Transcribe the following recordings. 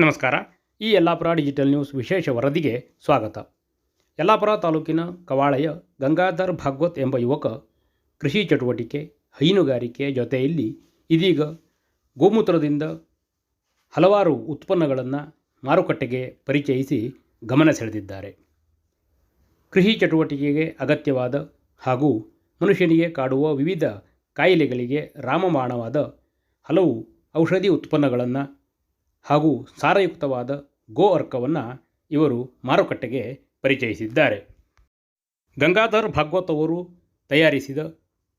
ನಮಸ್ಕಾರ. ಈ Yellapur digital news ವಿಶೇಷ ವರದಿಗೆ ಸ್ವಾಗತ. ಯಲ್ಲಾಪುರ ತಾಲೂಕಿನ ಕವಾಳೆಯ ಗಂಗಾಧರ್ ಭಾಗವತ್ ಎಂಬ ಯುವಕ ಕೃಷಿ ಚಟುವಟಿಕೆ, ಹೈನುಗಾರಿಕೆ ಜೊತೆಯಲ್ಲಿ ಇದೀಗ ಗೋಮೂತ್ರದಿಂದ ಹಲವಾರು ಉತ್ಪನ್ನಗಳನ್ನು ಮಾರುಕಟ್ಟೆಗೆ ಪರಿಚಯಿಸಿ ಗಮನ ಸೆಳೆದಿದ್ದಾರೆ. ಕೃಷಿ ಚಟುವಟಿಕೆಗೆ ಅಗತ್ಯವಾದ ಹಾಗೂ ಮನುಷ್ಯನಿಗೆ ಕಾಡುವ ವಿವಿಧ ಕಾಯಿಲೆಗಳಿಗೆ ರಾಮಬಾಣವಾದ ಹಲವು ಔಷಧಿ ಉತ್ಪನ್ನಗಳನ್ನು ಹಾಗೂ ಸಾರಯುಕ್ತವಾದ ಗೋ ಅರ್ಕವನ್ನು ಇವರು ಮಾರುಕಟ್ಟೆಗೆ ಪರಿಚಯಿಸಿದ್ದಾರೆ. ಗಂಗಾಧರ್ ಭಾಗವತ್ ಅವರು ತಯಾರಿಸಿದ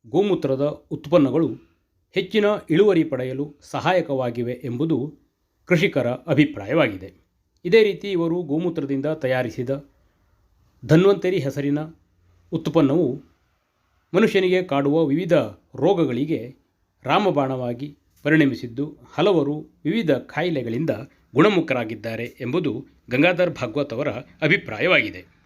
ಗೋಮೂತ್ರದ ಉತ್ಪನ್ನಗಳು ಹೆಚ್ಚಿನ ಇಳುವರಿ ಪಡೆಯಲು ಸಹಾಯಕವಾಗಿವೆ ಎಂಬುದು ಕೃಷಿಕರ ಅಭಿಪ್ರಾಯವಾಗಿದೆ. ಇದೇ ರೀತಿ ಇವರು ಗೋಮೂತ್ರದಿಂದ ತಯಾರಿಸಿದ ಧನ್ವಂತರಿ ಹೆಸರಿನ ಉತ್ಪನ್ನವು ಮನುಷ್ಯನಿಗೆ ಕಾಡುವ ವಿವಿಧ ರೋಗಗಳಿಗೆ ರಾಮಬಾಣವಾಗಿ ಪರಿಣಮಿಸಿದ್ದು ಹಲವರು ವಿವಿಧ ಕಾಯಿಲೆಗಳಿಂದ ಗುಣಮುಖರಾಗಿದ್ದಾರೆ ಎಂಬುದು ಗಂಗಾಧರ್ ಭಾಗವತ್ ಅವರ ಅಭಿಪ್ರಾಯವಾಗಿದೆ.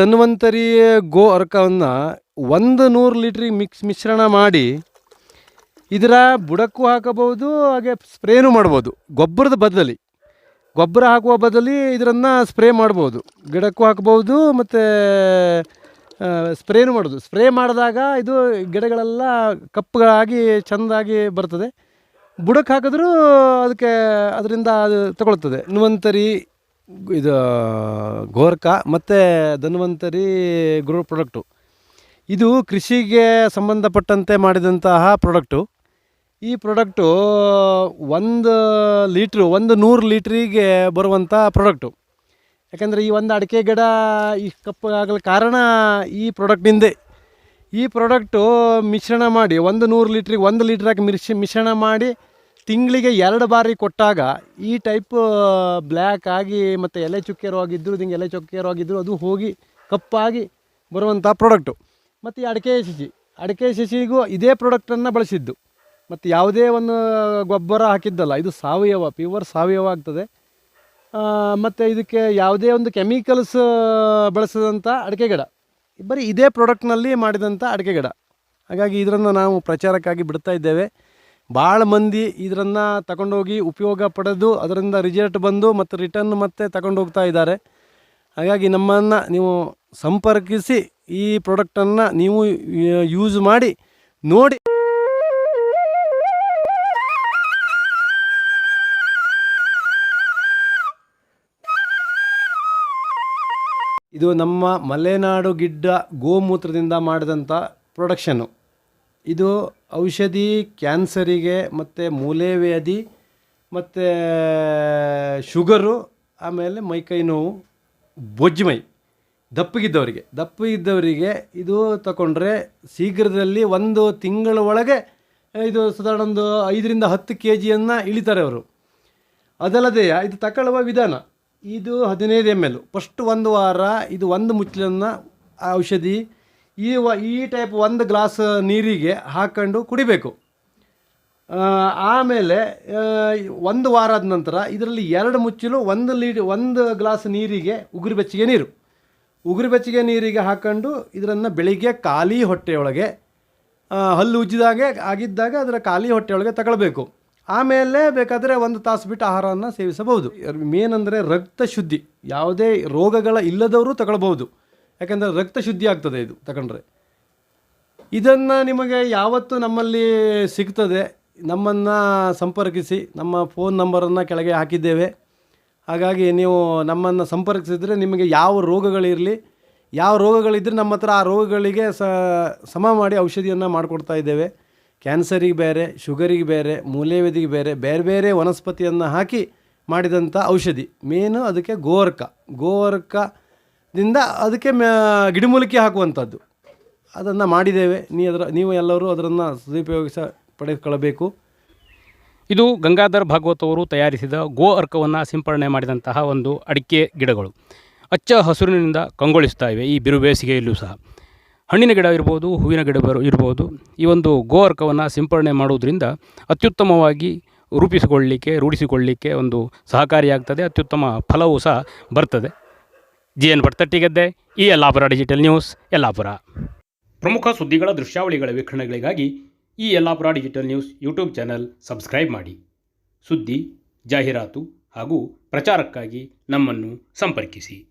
ಧನ್ವಂತರಿ ಗೋ ಅರ್ಕವನ್ನು ಒಂದು ನೂರು ಲೀಟ್ರಿಗೆ ಮಿಕ್ಸ್ ಮಿಶ್ರಣ ಮಾಡಿ ಇದರ ಬುಡಕ್ಕೂ ಹಾಕಬಹುದು, ಹಾಗೆ ಸ್ಪ್ರೇನೂ ಮಾಡ್ಬೋದು, ಗೊಬ್ಬರದ ಬದಲಿ. ಗೊಬ್ಬರ ಹಾಕುವ ಬದಲಿ ಇದರನ್ನು ಸ್ಪ್ರೇ ಮಾಡ್ಬೋದು. ಗಿಡಕ್ಕೂ ಹಾಕ್ಬೋದು ಮತ್ತು ಸ್ಪ್ರೇನೂ ಮಾಡೋದು. ಸ್ಪ್ರೇ ಮಾಡಿದಾಗ ಇದು ಗಿಡಗಳೆಲ್ಲ ಕಪ್ಪುಗಳಾಗಿ, ಚೆಂದಾಗಿ ಬರ್ತದೆ. ಬುಡಕ್ಕೆ ಹಾಕಿದ್ರೂ ಅದಕ್ಕೆ, ಅದರಿಂದ ಅದು ತಗೊಳ್ತದೆ. ಧನ್ವಂತರಿ ಇದು, ಗೋರ್ಕಾ ಮತ್ತು ಧನ್ವಂತರಿ ಗ್ರೋ ಪ್ರಾಡಕ್ಟು ಇದು ಕೃಷಿಗೆ ಸಂಬಂಧಪಟ್ಟಂತೆ ಮಾಡಿದಂತಹ ಪ್ರಾಡಕ್ಟು ಈ ಪ್ರಾಡಕ್ಟು ಒಂದು ಲೀಟ್ರು ಒಂದು ನೂರು ಲೀಟ್ರಿಗೆ ಬರುವಂಥ ಪ್ರಾಡಕ್ಟು ಯಾಕಂದರೆ ಈ ಒಂದು ಅಡಿಕೆ ಗಿಡ ಈ ಕಪ್ಪು ಆಗಲು ಕಾರಣ ಈ ಪ್ರಾಡಕ್ಟಿಂದೆ ಈ ಪ್ರಾಡಕ್ಟು ಮಿಶ್ರಣ ಮಾಡಿ ಒಂದು ನೂರು ಲೀಟ್ರಿಗೆ ಒಂದು ಲೀಟ್ರ್ ಹಾಕಿ ಮಿರ್ಶ್ ಮಿಶ್ರಣ ಮಾಡಿ ತಿಂಗಳಿಗೆ ಎರಡು ಬಾರಿ ಕೊಟ್ಟಾಗ ಈ ಟೈಪ್ ಬ್ಲ್ಯಾಕ್ ಆಗಿ ಮತ್ತು ಎಲೆ ಚುಕ್ಕೆ ರೋಗ ಇದ್ದರೂ ಹಿಂಗೆ ಎಲೆ ಚುಕ್ಕೆ ರೋಗ ಇದ್ದರೂ ಅದು ಹೋಗಿ ಕಪ್ಪಾಗಿ ಬರುವಂಥ ಪ್ರಾಡಕ್ಟು ಮತ್ತು ಈ ಅಡಿಕೆ ಸಸಿ ಅಡಿಕೆ ಸಸಿಗೂ ಇದೇ ಪ್ರಾಡಕ್ಟನ್ನು ಬಳಸಿದ್ದು. ಮತ್ತು ಯಾವುದೇ ಒಂದು ಗೊಬ್ಬರ ಹಾಕಿದ್ದಲ್ಲ, ಇದು ಸಾವಯವ ಪ್ಯೂವರ್ ಸಾವಯವ ಆಗ್ತದೆ. ಮತ್ತು ಇದಕ್ಕೆ ಯಾವುದೇ ಒಂದು ಕೆಮಿಕಲ್ಸ್ ಬಳಸಿದಂಥ ಅಡಿಕೆ ಗಿಡ. ಬರೀ ಇದೇ ಪ್ರಾಡಕ್ಟ್ನಲ್ಲಿ ಮಾಡಿದಂಥ ಅಡಿಕೆ ಗಿಡ. ಹಾಗಾಗಿ ಇದರನ್ನು ನಾವು ಪ್ರಚಾರಕ್ಕಾಗಿ ಬಿಡ್ತಾ ಇದ್ದೇವೆ. ಭಾಳ ಮಂದಿ ಇದನ್ನು ತಗೊಂಡೋಗಿ ಉಪಯೋಗ ಪಡೆದು ಅದರಿಂದ ರಿಸಲ್ಟ್ ಬಂದು ಮತ್ತು ರಿಟರ್ನ್ ಮತ್ತೆ ತಗೊಂಡು ಹೋಗ್ತಾ ಇದ್ದಾರೆ. ಹಾಗಾಗಿ ನಮ್ಮನ್ನು ನೀವು ಸಂಪರ್ಕಿಸಿ ಈ ಪ್ರಾಡಕ್ಟನ್ನು ನೀವು ಯೂಸ್ ಮಾಡಿ ನೋಡಿ. ಇದು ನಮ್ಮ ಮಲೆನಾಡು ಗಿಡ್ಡ ಗೋಮೂತ್ರದಿಂದ ಮಾಡಿದಂಥ ಪ್ರೊಡಕ್ಷನ್ನು ಇದು ಔಷಧಿ, ಕ್ಯಾನ್ಸರಿಗೆ, ಮತ್ತು ಮೂಲೆವ್ಯಾಧಿ, ಮತ್ತು, ಶುಗರು, ಆಮೇಲೆ ಮೈಕೈ ನೋವು ಬೊಜ್ಜುಮೈ ದಪ್ಪಗಿದ್ದವರಿಗೆ. ದಪ್ಪಗಿದ್ದವರಿಗೆ ಇದು ತಗೊಂಡ್ರೆ ಶೀಘ್ರದಲ್ಲಿ ಒಂದು ತಿಂಗಳ ಒಳಗೆ ಇದು ಸಾಧಾರಣ ಒಂದು ಐದರಿಂದ ಹತ್ತು ಕೆ ಜಿಯನ್ನು ಇಳಿತಾರೆ ಅವರು. ಅದಲ್ಲದೆ ಇದು ತಗೊಳ್ಳುವ ವಿಧಾನ. ಇದು ಹದಿನೈದು ಎಂ ಎಲ್ ಫಸ್ಟ್ ಒಂದು ವಾರ ಇದು ಒಂದು ಮುಚ್ಚಲನ್ನು ಔಷಧಿ ಈ ವ ಈ ಟೈಪ್ ಒಂದು ಗ್ಲಾಸ್ ನೀರಿಗೆ ಹಾಕ್ಕೊಂಡು ಕುಡಿಬೇಕು. ಆಮೇಲೆ ಒಂದು ವಾರದ ನಂತರ ಇದರಲ್ಲಿ ಎರಡು ಮುಚ್ಚಲು ಒಂದು ಲೀಡ್, ಒಂದು ಗ್ಲಾಸ್ ನೀರಿಗೆ ಉಗುರು ಬೆಚ್ಚಗೆ ನೀರು. ಉಗುರು ಬೆಚ್ಚಗೆ ನೀರಿಗೆ ಹಾಕ್ಕೊಂಡು ಇದರನ್ನು ಬೆಳಿಗ್ಗೆ ಖಾಲಿ ಹೊಟ್ಟೆಯೊಳಗೆ ಹಲ್ಲು ಉಜ್ಜಿದಾಗೆ ಆಗಿದ್ದಾಗ ಅದರ ಖಾಲಿ ಹೊಟ್ಟೆಯೊಳಗೆ ತಗೊಳ್ಬೇಕು. ಆಮೇಲೆ ಬೇಕಾದರೆ ಒಂದು ತಾಸು ಬಿಟ್ಟು ಆಹಾರವನ್ನು ಸೇವಿಸಬಹುದು. ಮೇನ್ ಅಂದರೆ ರಕ್ತ ಶುದ್ಧಿ. ಯಾವುದೇ ರೋಗಗಳ ಇಲ್ಲದವರು ತಗೊಳ್ಬಹುದು. ಯಾಕಂದರೆ ರಕ್ತ ಶುದ್ಧಿ ಆಗ್ತದೆ ಇದು ತಗೊಂಡ್ರೆ ಇದನ್ನು ನಿಮಗೆ ಯಾವತ್ತು ನಮ್ಮಲ್ಲಿ ಸಿಗ್ತದೆ. ನಮ್ಮನ್ನು ಸಂಪರ್ಕಿಸಿ, ನಮ್ಮ ಫೋನ್ ನಂಬರನ್ನು ಕೆಳಗೆ ಹಾಕಿದ್ದೇವೆ. ಹಾಗಾಗಿ ನೀವು ನಮ್ಮನ್ನು ಸಂಪರ್ಕಿಸಿದರೆ ನಿಮಗೆ ಯಾವ ರೋಗಗಳಿರಲಿ, ಯಾವ ರೋಗಗಳಿದ್ದರೆ ನಮ್ಮ ಹತ್ರ ಆ ರೋಗಗಳಿಗೆ ಸಮ ಮಾಡಿ ಔಷಧಿಯನ್ನು ಮಾಡಿಕೊಡ್ತಾ ಇದ್ದೇವೆ. ಕ್ಯಾನ್ಸರಿಗೆ ಬೇರೆ, ಶುಗರಿಗೆ ಬೇರೆ ಮೂಲೆವೇದಿಗೆ ಬೇರೆ ಬೇರೆ ಬೇರೆ ವನಸ್ಪತಿಯನ್ನು ಹಾಕಿ ಮಾಡಿದಂಥ ಔಷಧಿ. ಮೇನು ಅದಕ್ಕೆ ಗೋವರ್ಕ. ಗೋವರ್ಕ ಗೋವರ್ಕದಿಂದ ಅದಕ್ಕೆ ಗಿಡಮೂಲಿಕೆ ಹಾಕುವಂಥದ್ದು. ಅದನ್ನು ಮಾಡಿದ್ದೇವೆ. ನೀ ಅದರ, ನೀವು ಎಲ್ಲರೂ ಅದನ್ನು ಸದುಪಯೋಗಿಸ ಪಡೆದುಕೊಳ್ಳಬೇಕು. ಇದು ಗಂಗಾಧರ್ ಭಾಗವತ್ ಅವರು ತಯಾರಿಸಿದ ಗೋ ಅರ್ಕವನ್ನು ಸಿಂಪಡಣೆ ಮಾಡಿದಂತಹ ಒಂದು ಅಡಿಕೆ ಗಿಡಗಳು. ಹಚ್ಚ ಹಸುರಿನಿಂದ ಕಂಗೊಳಿಸ್ತಾ ಇವೆ. ಈ ಬಿರು ಬೇಸಿಗೆಯಲ್ಲೂ ಸಹ. ಹಣ್ಣಿನ ಗಿಡ ಇರ್ಬೋದು, ಹೂವಿನ ಗಿಡ ಇರ್ಬೋದು. ಈ ಒಂದು ಗೋ ಅರ್ಕವನ್ನು ಸಿಂಪಡಣೆ ಮಾಡುವುದರಿಂದ ಅತ್ಯುತ್ತಮವಾಗಿ ರೂಪಿಸಿಕೊಳ್ಳಲಿಕ್ಕೆ ರೂಢಿಸಿಕೊಳ್ಳಲಿಕ್ಕೆ ಒಂದು ಸಹಕಾರಿಯಾಗ್ತದೆ. ಅತ್ಯುತ್ತಮ ಫಲವೂ ಸಹ ಬರ್ತದೆ. ಜಿ ಎನ್ ಭಟ್ತಟ್ಟಿಗದ್ದೆ ಈ ಯಲ್ಲಾಪುರ ಡಿಜಿಟಲ್ ನ್ಯೂಸ್, ಯಲ್ಲಾಪುರ. ಪ್ರಮುಖ ಸುದ್ದಿಗಳ, ದೃಶ್ಯಾವಳಿಗಳ ವೀಕ್ಷಣೆಗಳಿಗಾಗಿ ಈ Yellapur digital news YouTube channel subscribe ಮಾಡಿ. ಸುದ್ದಿ, ಜಾಹೀರಾತು ಹಾಗೂ ಪ್ರಚಾರಕ್ಕಾಗಿ ನಮ್ಮನ್ನು ಸಂಪರ್ಕಿಸಿ.